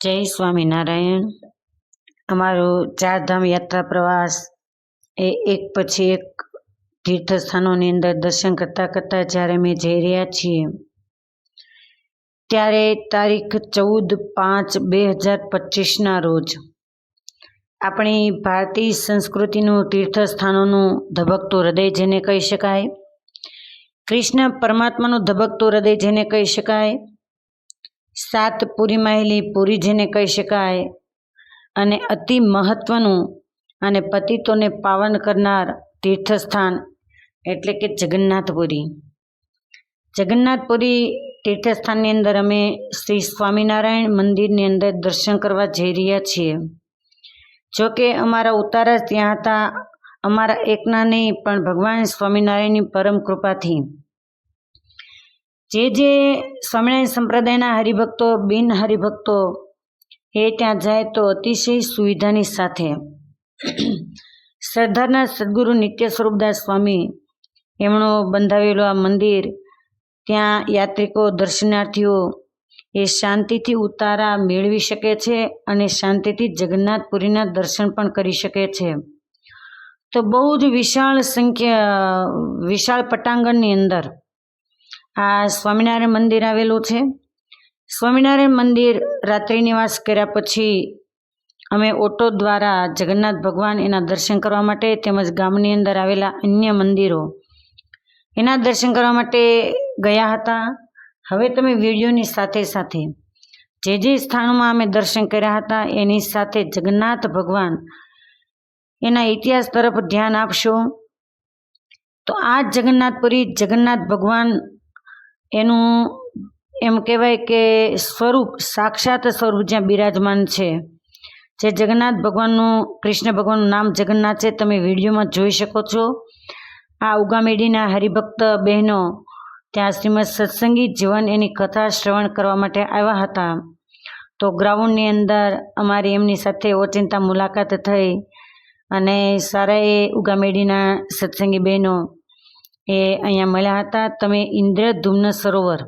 જય સ્વામિનારાયણ. અમારો ચારધામ યાત્રા પ્રવાસ એ એક પછી એક તીર્થસ્થાનોની અંદર દર્શન કરતાં કરતાં જ્યારે અમે જઈ રહ્યા છીએ, ત્યારે તારીખ ચૌદ પાંચ બે હજાર પચીસના રોજ આપણી ભારતીય સંસ્કૃતિનું તીર્થસ્થાનોનું ધબકતું હૃદય જેને કહી શકાય, કૃષ્ણ પરમાત્માનું ધબકતું હૃદય જેને કહી શકાય સાત પૂરી માહેલી પૂરી જેને કહી શકાય અને અતિ મહત્વનું અને પતિતોને પાવન કરનાર તીર્થસ્થાન એટલે કે જગન્નાથપુરી. જગન્નાથપુરી તીર્થસ્થાનની અંદર અમે શ્રી સ્વામિનારાયણ મંદિરની અંદર દર્શન કરવા જઈ રહ્યા છીએ. જો કે અમારા ઉતારા ત્યાં હતા, અમારા એકના નહીં, પણ ભગવાન સ્વામિનારાયણની પરમ કૃપાથી. જે જે સ્વામિનારાયણ સંપ્રદાયના હરિભક્તો, બિન હરિભક્તો, એ ત્યાં જાય તો અતિશય સુવિધાની સાથે સરદારના સદગુરુ નિત્ય સ્વરૂપદાસ સ્વામી એમણું બંધાવેલું આ મંદિર. ત્યાં યાત્રિકો, દર્શનાર્થીઓ એ શાંતિથી ઉતારા મેળવી શકે છે અને શાંતિથી જગન્નાથપુરીના દર્શન પણ કરી શકે છે. તો બહુ જ વિશાળ સંખ્યા, વિશાળ પટાંગણની અંદર આ સ્વામિનારાયણ મંદિર આવેલું છે. સ્વામિનારાયણ મંદિર રાત્રિ નિવાસ કર્યા પછી અમે ઓટો દ્વારા જગન્નાથ ભગવાન એના દર્શન કરવા માટે તેમજ ગામની અંદર આવેલા અન્ય મંદિરો એના દર્શન કરવા માટે ગયા હતા. હવે તમે વિડીયોની સાથે સાથે જે જે સ્થાનોમાં અમે દર્શન કર્યા હતા એની સાથે જગન્નાથ ભગવાન એના ઇતિહાસ તરફ ધ્યાન આપશો. તો આ જગન્નાથપુરી જગન્નાથ ભગવાન એનું એમ કહેવાય કે સ્વરૂપ, સાક્ષાત સ્વરૂપ જ્યાં બિરાજમાન છે. જે જગન્નાથ ભગવાનનું, કૃષ્ણ ભગવાનનું નામ જગન્નાથ છે, તમે વિડીયોમાં જોઈ શકો છો. આ ઉગામેડીના હરિભક્ત બહેનો ત્યાં શ્રીમદ સત્સંગી જીવન એની કથા શ્રવણ કરવા માટે આવ્યા હતા. તો ગ્રાઉન્ડની અંદર અમારી એમની સાથે ઓચિંતા મુલાકાત થઈ અને સારા એ ઉગામેડીના સત્સંગી બહેનો એ અહીંયા મળ્યા હતા. તમે ઇન્દ્રધુમ્ન સરોવર.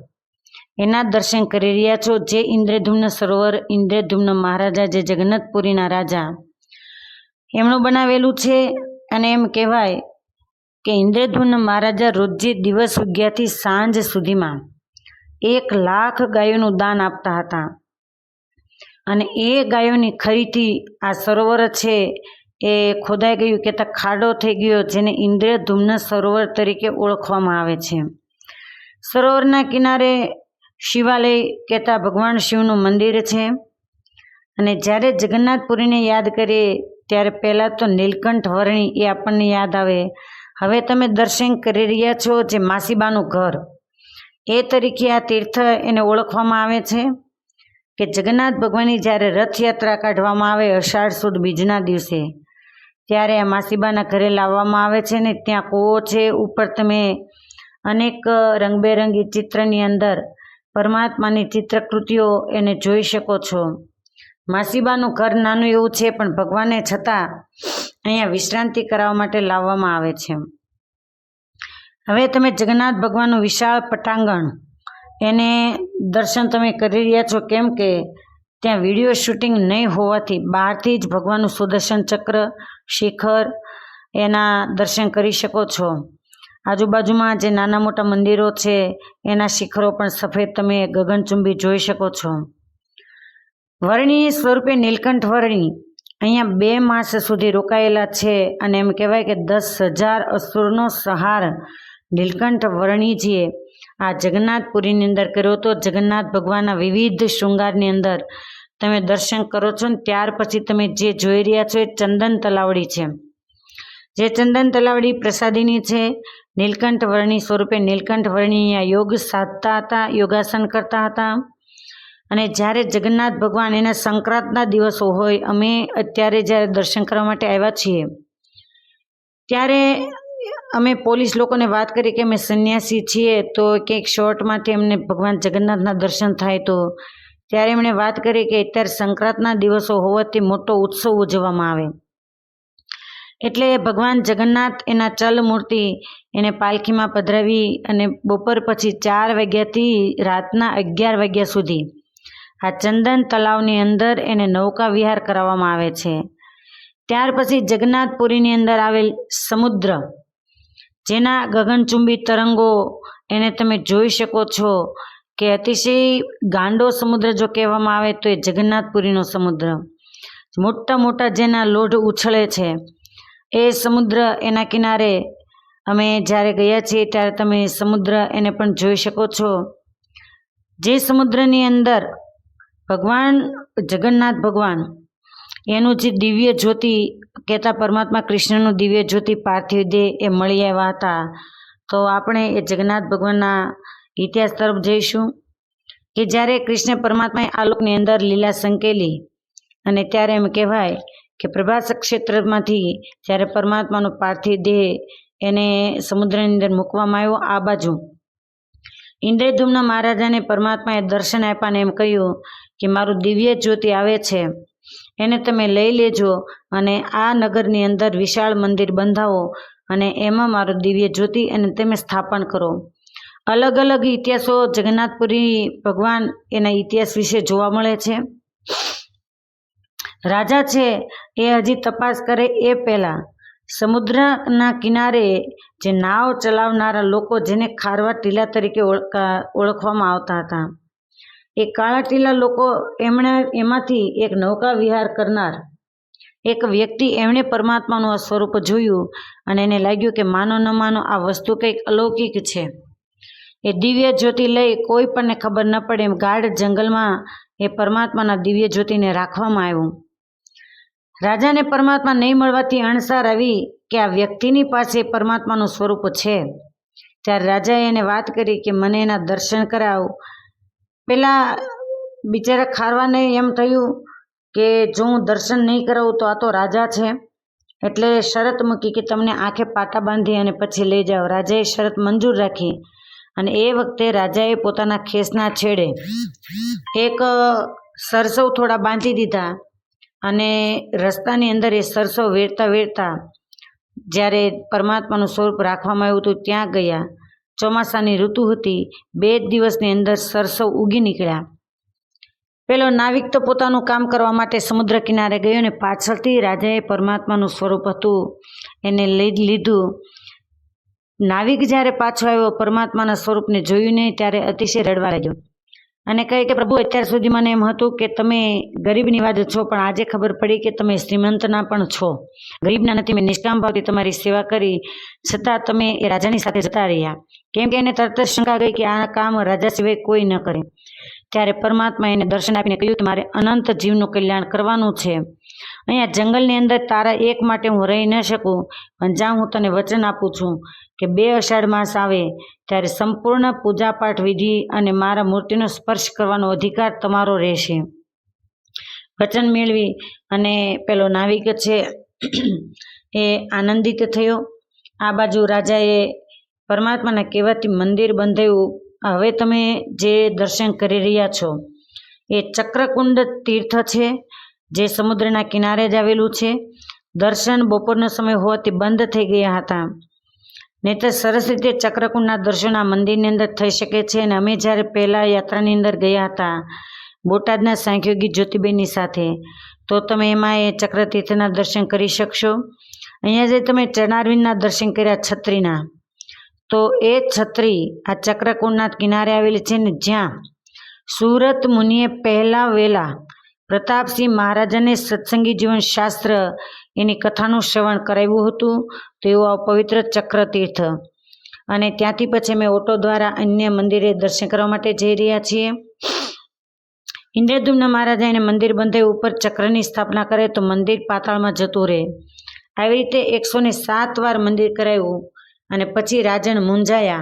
એના દર્શન કરી રહ્યા છો. જે ઇન્દ્રધુમ્ન સરોવર, ઇન્દ્રધુમ્ન મહારાજા, જે જગન્નાથપુરીના રાજા. એમણું બનાવેલું છે અને એમ કહેવાય કે ઇન્દ્રધુમ્ન મહારાજા રોજે દિવસ ઉગ્યાથી સાંજ સુધીમાં એક લાખ ગાયોનું દાન આપતા હતા. અને એ ગાયોની ખરીથી આ સરોવર છે એ ખોદાઈ ગયું કે ખાડો થઈ ગયો જેને ઇન્દ્રધુમ્ન સરોવર તરીકે ઓળખવામાં આવે છે. સરોવરના કિનારે શિવાલય કહેતા ભગવાન શિવનું મંદિર છે. અને જ્યારે જગન્નાથપુરીને યાદ કરીએ, ત્યારે પહેલાં તો નીલકંઠ વર્ણી એ આપણને યાદ આવે. હવે તમે દર્શન કરી રહ્યા છો જે માસીબાનું ઘર. એ તરીકે આ તીર્થ એને ઓળખવામાં આવે છે કે જગન્નાથ ભગવાનની જ્યારે રથયાત્રા કાઢવામાં આવે અષાઢ સુદ બીજના દિવસે. ત્યારે આ માસીબાના ઘરે લાવવામાં આવે છે ને ત્યાં કૂવો છે. ઉપર તમે અનેક રંગબેરંગી ચિત્રની અંદર પરમાત્માની ચિત્રકૃતિઓ એને જોઈ શકો છો. માસીબાનું ઘર નાનું એવું છે, પણ ભગવાને છતાં અહીંયા વિશ્રાંતિ કરાવવા માટે લાવવામાં આવે છે. હવે તમે જગન્નાથ ભગવાનનું વિશાળ પટાંગણ એને દર્શન તમે કરી રહ્યા છો કેમ કે ત્યાં વીડિયો શૂટિંગ નહીં હોવાથી બહારથી જ ભગવાનનું સુદર્શન ચક્ર શિખર એના દર્શન કરી શકો છો. આજુબાજુમાં જે નાના મોટા મંદિરો છે, એના શિખરો પણ સફેદ તમે ગગનચુંબી જોઈ શકો છો. વર્ણી સ્વરૂપે નીલકંઠ વર્ણી અહીંયા બે માસ સુધી રોકાયેલા છે અને એમ કહેવાય કે દસ હજાર અસુરનો સહાર નીલકંઠ વર્ણીજીએ આ જગન્નાથપુરીની અંદર કર્યો તો જગન્નાથ ભગવાનના વિવિધ શૃંગારની અંદર તમે દર્શન કરો છો ને ત્યાર પછી તમે જે જોઈ રહ્યા છો એ ચંદન તલાવડી છે. જે ચંદન તલાવડી પ્રસાદીની છે. નીલકંઠ વર્ણી સ્વરૂપે નીલકંઠ વર્ણી અહીંયા યોગ સાધતા હતા, યોગાસન કરતા હતા. અને જ્યારે જગન્નાથ ભગવાન એના સંક્રાંતના દિવસો હોય, અમે અત્યારે જ્યારે દર્શન કરવા માટે આવ્યા છીએ, ત્યારે અમે પોલીસ લોકોને વાત કરી કે અમે સંન્યાસી છીએ, તો કંઈક શોર્ટમાંથી અમને ભગવાન જગન્નાથના દર્શન થાય તો ત્યારે એમણે વાત કરી કે અત્યારે સંક્રાંતના દિવસો હોવાથી મોટો ઉત્સવ ઉજવવામાં આવે. એટલે ભગવાન જગન્નાથ એના ચલ મૂર્તિ એને પાલખીમાં પધરાવી અને બપોર પછી ચાર વાગ્યાથી રાતના અગિયાર વાગ્યા સુધી આ ચંદન તલાવની અંદર એને નૌકા વિહાર કરાવવામાં આવે છે. ત્યાર પછી જગન્નાથપુરીની અંદર આવેલ સમુદ્ર, જેના ગગનચુંબી તરંગો એને તમે જોઈ શકો છો. કે અતિશય ગાંડો સમુદ્ર જો કહેવામાં આવે તો એ જગન્નાથપુરીનો સમુદ્ર. મોટા મોટા જેના લોઢ ઉછળે છે, એ સમુદ્ર એના કિનારે અમે જ્યારે ગયા છીએ ત્યારે તમે સમુદ્ર એને પણ જોઈ શકો છો. જે સમુદ્રની અંદર ભગવાન, જગન્નાથ ભગવાન, એનું જે દિવ્ય જ્યોતિ કહેતા પરમાત્મા કૃષ્ણનું દિવ્ય જ્યોતિ પાર્થિવ દેહ એ મળી આવ્યા હતા. તો આપણે એ જગન્નાથ ભગવાનના ઇતિહાસ તરફ જઈશું કે જ્યારે કૃષ્ણ પરમાત્માએ આ લોકની અંદર લીલા સંકેલી અને ત્યારે એમ કહેવાય કે પ્રભાસ ક્ષેત્રમાંથી જ્યારે પરમાત્માનો પાર્થિવ દેહ એને સમુદ્રની અંદર મૂકવામાં આવ્યો આ બાજુ. ઇન્દ્રધૂમના મહારાજાને પરમાત્માએ દર્શન આપ્યાને એમ કહ્યું કે મારું દિવ્ય જ્યોતિ આવે છે, એને તમે લઈ લેજો અને આ નગરની અંદર વિશાળ મંદિર બંધાવો અને એમાં મારું દિવ્ય જ્યોતિ અને તમે સ્થાપન કરો. અલગ અલગ ઇતિહાસો જગન્નાથપુરી ભગવાન એના ઇતિહાસ વિશે જોવા મળે છે. રાજા છે એ હજી તપાસ કરે એ પહેલાં સમુદ્રના કિનારે જે નાવ ચલાવનારા લોકો જેને ખારવા ટીલા તરીકે ઓળખા, ઓળખવામાં આવતા હતા. એ કાળા ટીલા લોકો એમણે, એમાંથી એક નૌકા વિહાર કરનાર એક વ્યક્તિ એમણે પરમાત્માનું આ સ્વરૂપ જોયું અને એને લાગ્યું કે માનો ન માનો આ વસ્તુ કંઈક અલૌકિક છે. એ દિવ્ય જ્યોતિ લઈ કોઈ પણને ખબર ન પડે એમ ગાઢ જંગલમાં એ પરમાત્માના દિવ્ય જ્યોતિને રાખવામાં આવ્યું. રાજાને પરમાત્મા નહીં મળવાથી અણસાર આવી કે આ વ્યક્તિની પાસે પરમાત્માનું સ્વરૂપ છે. ત્યારે રાજાએ એને વાત કરી કે મને એના દર્શન કરાવ. પહેલાં બિચારા ખારવાને એમ થયું કે જો હું દર્શન નહીં કરાવું તો આ તો રાજા છે. એટલે શરત મૂકી કે તમને આંખે પાટા બાંધી અને પછી લઈ જાઓ. રાજાએ શરત મંજૂર રાખી. અને એ વખતે રાજાએ પોતાના ખેસના છેડે એક સરસવ થોડા બાંધી દીધા અને રસ્તાની અંદર એ સરસવ વેરતા વેરતા જ્યારે પરમાત્માનું સ્વરૂપ રાખવામાં આવ્યું હતું ત્યાં ગયા. ચોમાસાની ઋતુ હતી. બે જ દિવસની અંદર સરસવ ઉગી નીકળ્યા. પેલો નાવિક તો પોતાનું કામ કરવા માટે સમુદ્ર કિનારે ગયો અને પાછળથી રાજાએ પરમાત્માનું સ્વરૂપ હતું. એને લઈ લીધું. નાવિક જ્યારે પાછો આવ્યો, પરમાત્માના સ્વરૂપને જોયું નહીં, ત્યારે અતિશય રડવા લાગ્યો. અને કહે કે, પ્રભુ, અત્યાર સુધી મને એમ હતું કે તમે ગરીબની વાત છો, પણ આજે ખબર પડી કે તમે શ્રીમંતના પણ છો. ગરીબના નથી, મેં નિષ્કામ ભાવથી તમારી સેવા કરી, છતાં તમે એ રાજાની સાથે જતા રહ્યા. કેમ કે એને તરત જ શંકા ગઈ કે આ કામ રાજા સિવાય કોઈ ન કરે. ત્યારે પરમાત્મા એને દર્શન આપીને કહ્યું કે મારે અનંત જીવનું કલ્યાણ કરવાનું છે. અહીંયા જંગલની અંદર તારા એક માટે હું રહી ન શકું, પણ જ્યાં હું તને વચન આપું છું કે બે અષાઢ માસ આવે, ત્યારે સંપૂર્ણ પૂજાપાઠ વિધિ અને મારા મૂર્તિનો સ્પર્શ કરવાનો અધિકાર તમારો રહેશે. વચન મેળવી અને પેલો નાવિક છે એ આનંદિત થયો. આ બાજુ રાજાએ પરમાત્માના કહેવાથી મંદિર બંધાયું. હવે તમે જે દર્શન કરી રહ્યા છો, એ ચક્રકુંડ તીર્થ છે, જે સમુદ્રના કિનારે જ આવેલું છે. દર્શન બપોરનો સમય હોવાથી બંધ થઈ ગયા હતા. નહીંતર સરસ રીતે ચક્રકુંડના દર્શન આ મંદિરની અંદર થઈ શકે છે અને અમે જ્યારે પહેલાં યાત્રાની અંદર ગયા હતા, બોટાદના સાંખ્યોગી જ્યોતિબેનની સાથે, તો તમે એમાં એ ચક્રતીર્થના દર્શન કરી શકશો. અહીંયા જે તમે ચરણારવિંદના દર્શન કર્યા છત્રીના, તો એ છત્રી આ ચક્રકુંડના કિનારે આવેલી છે ને જ્યાં સુરત મુનિએ પહેલાં વહેલા પ્રતાપસિંહ મહારાજાને સત્સંગી જીવન શાસ્ત્ર એની કથાનું શ્રવણ કરાવ્યું હતું. તો એવું પવિત્ર ચક્રતીર્થ. અને ત્યાંથી પછી અમે ઓટો દ્વારા અન્ય મંદિરે દર્શન કરવા માટે જઈ રહ્યા છીએ. ઇન્દ્રદ્યુમ્ન મહારાજા એને મંદિર બંધાઈ ઉપર ચક્રની સ્થાપના કરે તો મંદિર પાતાળમાં જતું રહે. આવી રીતે એકસો ને સાત વાર મંદિર કરાવ્યું અને પછી રાજણ મૂંઝાયા.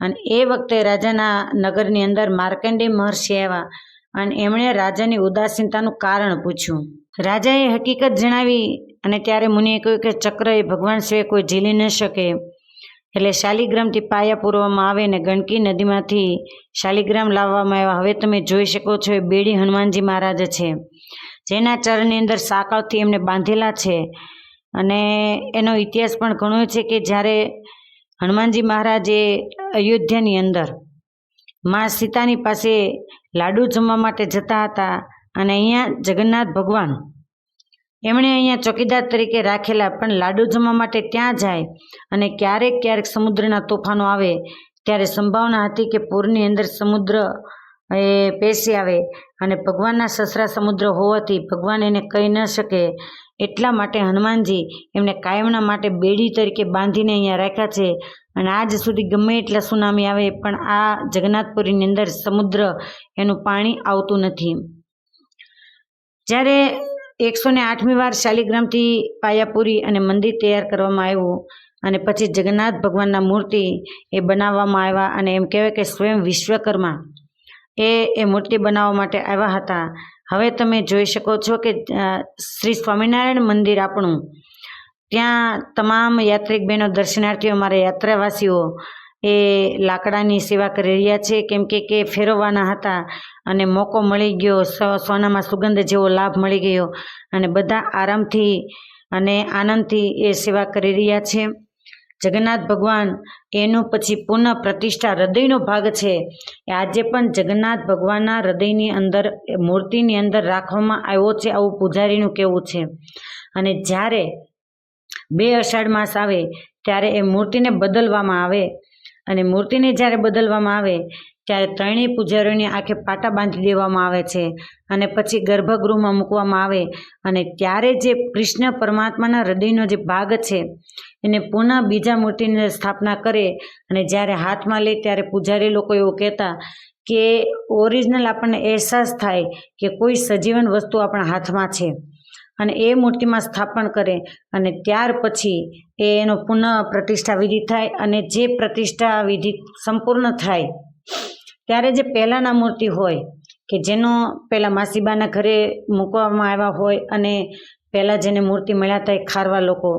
અને એ વખતે રાજાના નગરની અંદર માર્કંડેય મહર્ષિ આવ્યા અને એમણે રાજાની ઉદાસીનતાનું કારણ પૂછ્યું. રાજાએ હકીકત જણાવી અને ત્યારે મુનિએ કહ્યું કે ચક્ર એ ભગવાન સિવાય કોઈ ઝીલી ન શકે. એટલે શાલિગ્રામથી પાયા પૂરવામાં આવે ને ગંડકી નદીમાંથી શાલિગ્રામ લાવવામાં આવ્યા. હવે તમે જોઈ શકો છો એ બેડી હનુમાનજી મહારાજ છે. જેના ચરણની અંદર સાંકળથી એમને બાંધેલા છે. અને એનો ઇતિહાસ પણ ઘણો છે કે જ્યારે હનુમાનજી મહારાજે અયોધ્યાની અંદર મા સીતાની પાસે લાડુ જમવા માટે જતા હતા અને અહીંયા જગન્નાથ ભગવાન એમણે અહીંયા ચોકીદાર તરીકે રાખેલા પણ લાડુ જમવા માટે ત્યાં જાય અને ક્યારેક ક્યારેક સમુદ્રના તોફાનો આવે, ત્યારે સંભાવના હતી કે પૂરની અંદર સમુદ્ર, એ પેસી આવે અને ભગવાનના સસરા સમુદ્ર હોવાથી ભગવાન એને કહી ન શકે. એટલા માટે હનુમાનજી એમને કાયમના માટે બેડી તરીકે બાંધીને અહીંયા રાખ્યા છે અને આજ સુધી ગમે એટલા સુનામી આવે, પણ આ જગન્નાથપુરીની અંદર સમુદ્ર એનું પાણી આવતું નથી. જ્યારે એકસો ને આઠમી વાર શાલિગ્રામથી પાયાપુરી અને મંદિર તૈયાર કરવામાં આવ્યું અને પછી જગન્નાથ ભગવાનના મૂર્તિ એ બનાવવામાં આવ્યા અને એમ કહેવાય કે સ્વયં વિશ્વકર્મા એ એ મૂર્તિ બનાવવા માટે આવ્યા હતા. હવે તમે જોઈ શકો છો કે શ્રી સ્વામિનારાયણ મંદિર આપણું. ત્યાં તમામ યાત્રિક બહેનો, દર્શનાર્થીઓ મારા યાત્રાવાસીઓ એ લાકડાની સેવા કરી રહ્યા છે. કેમ કે કે ફેરવવાના હતા અને મોકો મળી ગયો. સોનામાં સુગંધ જેવો લાભ મળી ગયો. અને બધા આરામથી અને આનંદથી એ સેવા કરી રહ્યા છે. જગન્નાથ ભગવાન એનું પછી પુનઃ પ્રતિષ્ઠા હૃદયનો ભાગ છે. એ આજે પણ જગન્નાથ ભગવાનના હૃદયની અંદર, મૂર્તિની અંદર રાખવામાં આવ્યો છે આવું પૂજારીનું કહેવું છે. અને જ્યારે બે અષાઢ માસ આવે, ત્યારે એ મૂર્તિને બદલવામાં આવે. અને મૂર્તિને જ્યારે બદલવામાં આવે, ત્યારે ત્રણેય પૂજારીઓને આંખે પાટા બાંધી દેવામાં આવે છે અને પછી ગર્ભગૃહમાં મૂકવામાં આવે. અને ત્યારે જે કૃષ્ણ પરમાત્માના હૃદયનો જે ભાગ છે, એને પુનઃ બીજા મૂર્તિની સ્થાપના કરે અને જ્યારે હાથમાં લે ત્યારે પૂજારી લોકો એવું કહેતા કે, ઓરિજિનલ આપણને અહેસાસ થાય કે કોઈ સજીવન વસ્તુ આપણા હાથમાં છે. અને એ મૂર્તિમાં સ્થાપન કરે અને ત્યાર પછી એ એનો પુનઃ પ્રતિષ્ઠા વિધિ થાય અને જે પ્રતિષ્ઠા વિધિ સંપૂર્ણ થાય, ત્યારે જે પહેલાંના મૂર્તિ હોય કે જેનો પહેલાં માસીબાના ઘરે મૂકવામાં આવ્યા હોય અને પહેલાં જેને મૂર્તિ મળ્યા હતા ખારવા લોકો,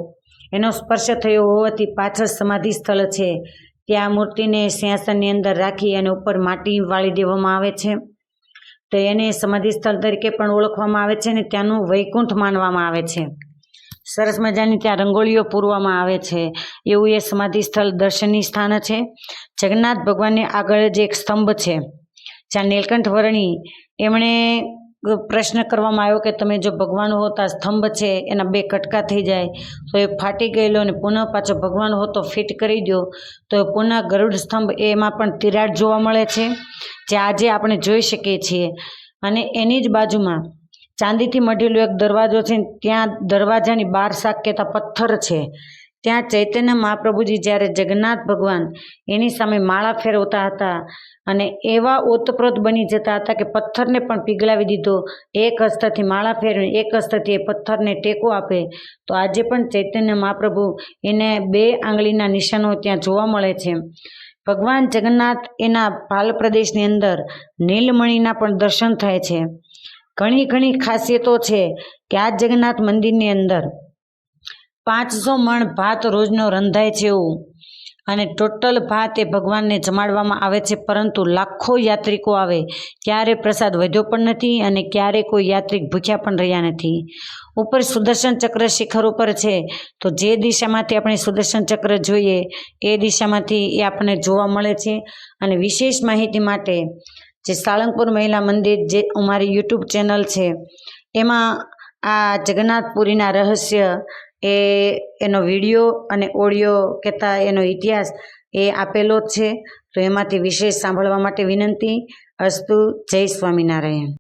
એનો સ્પર્શ થયો હોવાથી પાછળ સમાધિ સ્થળ છે. ત્યાં મૂર્તિને સિંહાસનની અંદર રાખી અને ઉપર માટી વાળી દેવામાં આવે છે. તો એને સમાધિ સ્થળ તરીકે પણ ઓળખવામાં આવે છે અને ત્યાંનું વૈકુંઠ માનવામાં આવે છે. સરસ મજાની ત્યાં રંગોળીઓ પૂરવામાં આવે છે. એવું એ સમાધિ સ્થળ દર્શનીય સ્થાન છે. જગન્નાથ ભગવાનની આગળ જ એક સ્તંભ છે. જ્યાં નીલકંઠ વર્ણી એમણે પ્રશ્ન કરવામાં આવ્યો કે તમે જો ભગવાન હો તો સ્તંભ છે, એના બે કટકા થઈ જાય. તો એ ફાટી ગયેલો અને પુનઃ પાછો ભગવાન હો તો ફિટ કરી દો તો પુનઃ ગરુડ સ્તંભ એમાં પણ તિરાડ જોવા મળે છે, જે આજે આપણે જોઈ શકીએ છીએ. અને એની જ બાજુમાં ચાંદીથી મઢેલો એક દરવાજો છે, ત્યાં દરવાજાની બાર શાક કહેતા પથ્થર છે. ત્યાં ચૈતન્ય મહાપ્રભુજી જ્યારે જગન્નાથ ભગવાન એની સામે માળા ફેરવતા હતા અને એવા ઓતપ્રોત બની જતા હતા કે પથ્થરને પણ પીગળાવી દીધો. એક હસ્તથી માળા ફેરવી, એક હસ્તથી એ પથ્થરને ટેકો આપે. તો આજે પણ ચૈતન્ય મહાપ્રભુ એને બે આંગળીના નિશાનો ત્યાં જોવા મળે છે. ભગવાન જગન્નાથ એના પાલ પ્રદેશની અંદર નીલમણીના પણ દર્શન થાય છે. ઘણી ઘણી ખાસિયતો છે કે આ જગન્નાથ મંદિરની અંદર પાંચસો મણ ભાત રોજનો રંધાય છે એવું. અને ટોટલ ભાત એ ભગવાનને જમાડવામાં આવે છે, પરંતુ લાખો યાત્રિકો આવે. ક્યારે પ્રસાદ વધ્યો પણ નથી અને ક્યારે કોઈ યાત્રિક ભૂખ્યા પણ રહ્યા નથી. ઉપર સુદર્શન ચક્ર શિખર ઉપર છે. તો જે દિશામાંથી આપણે સુદર્શન ચક્ર જોઈએ, એ દિશામાંથી એ આપણને જોવા મળે છે. અને વિશેષ માહિતી માટે જે સાળંગપુર મહિલા મંદિર જે અમારી યુટ્યુબ ચેનલ છે, એમાં આ જગન્નાથપુરીના રહસ્ય એ એનો વીડિયો અને ઓડિયો કહેતા એનો ઇતિહાસ એ આપેલો જ છે. તો એમાંથી વિશેષ સાંભળવા માટે વિનંતી, અસ્તુ, જય સ્વામિનારાયણ.